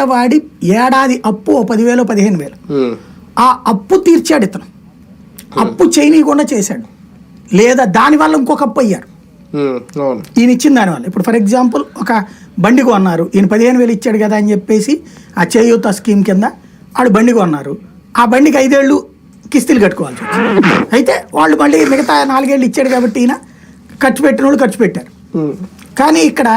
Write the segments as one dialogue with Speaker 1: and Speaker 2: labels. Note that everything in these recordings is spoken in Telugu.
Speaker 1: పేదవాడి ఏడాది అప్పు ఓ పదివేలు పదిహేను వేలు. ఆ అప్పు తీర్చాడు ఇతను. అప్పు చేయనీయకుండా చేశాడు. లేదా దానివల్ల ఇంకొక అప్పు అయ్యారు. ఈయన ఇచ్చిన దానివల్ల ఇప్పుడు ఫర్ ఎగ్జాంపుల్ ఒక బండి కొన్నారు. ఈయన పదిహేను వేలు ఇచ్చాడు కదా అని చెప్పేసి ఆ చేయూత స్కీమ్ కింద ఆడు బండి కొన్నారు. ఆ బండికి ఐదేళ్ళు కిస్తీలు కట్టుకోవాల్సి అయితే వాళ్ళు మళ్ళీ మిగతా నాలుగేళ్ళు ఇచ్చాడు కాబట్టి ఈయన ఖర్చు పెట్టిన వాళ్ళు ఖర్చు పెట్టారు. కానీ ఇక్కడ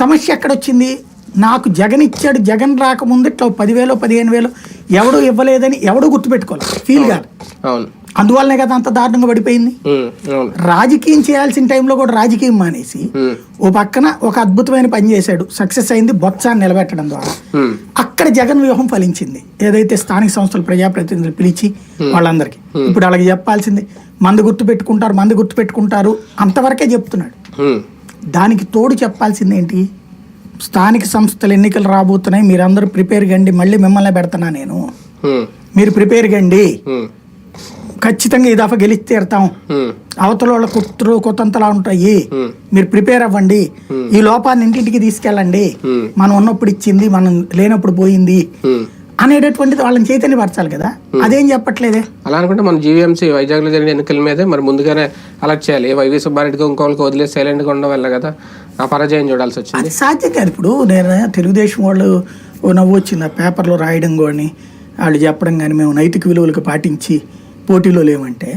Speaker 1: సమస్య ఎక్కడొచ్చింది? నాకు జగన్ ఇచ్చాడు జగన్ రాకముందు ఇట్లా పదివేలు పదిహేను వేలు ఎవడు ఇవ్వలేదని ఎవడు గుర్తుపెట్టుకోవాలి ఫీల్ కాదు. అందువల్లనే కదా అంత దారుణంగా పడిపోయింది. రాజకీయం చేయాల్సిన టైంలో కూడా రాజకీయం మానేసి ఓ పక్కన ఒక అద్భుతమైన పని చేశాడు. సక్సెస్ అయింది బొత్సాన్ని నిలబెట్టడం ద్వారా. అక్కడ జగన్ వ్యూహం ఫలించింది. ఏదైతే స్థానిక సంస్థల ప్రజాప్రతినిధులు పిలిచి వాళ్ళందరికీ. ఇప్పుడు అలాగే చెప్పాల్సింది మంది గుర్తు పెట్టుకుంటారు మంది గుర్తు పెట్టుకుంటారు అంతవరకే చెప్తున్నాడు. దానికి తోడు చెప్పాల్సింది ఏంటి స్థానిక సంస్థల ఎన్నికలు రాబోతున్నాయి. మీరందరూ ప్రిపేర్ కండి. మళ్ళీ మిమ్మల్ని పెడుతున్నా నేను? మీరు ప్రిపేర్ కండి. ఖచ్చితంగా ఈ దఫా గెలిచి తీరుతాం. అవతల వాళ్ళ కుట్రు కొత్తంతలా ఉంటాయి. మీరు ప్రిపేర్ అవ్వండి. ఈ లోపాన్ని ఇంటింటికి తీసుకెళ్ళండి. మనం ఉన్నప్పుడు ఇచ్చింది మనం లేనప్పుడు పోయింది. అనేటటువంటిది వాళ్ళని చైతన్యపరచాలి కదా. అదేం చెప్పట్లేదే?
Speaker 2: అలా అనుకుంటే మన జీవీఎంసీ వైజాగ్లో జరిగిన ఎన్నికల మీదే మరి ముందుగానే అలర్ట్ చేయాలి. ఏ వైవి సుబ్బారెడ్డికి ఇంకోళ్ళకి వదిలేసి సైలెంట్గా ఉండడం వల్ల కదా ఆ పరాజయం చూడాల్సి వచ్చింది.
Speaker 1: అది సాధ్యం కాదు. ఇప్పుడు నేను తెలుగుదేశం వాళ్ళు నవ్వు వచ్చింది. ఆ పేపర్లో రాయడం కానీ వాళ్ళు చెప్పడం కానీ మేము నైతిక విలువలకు పాటించి పోటీలో లేమంటే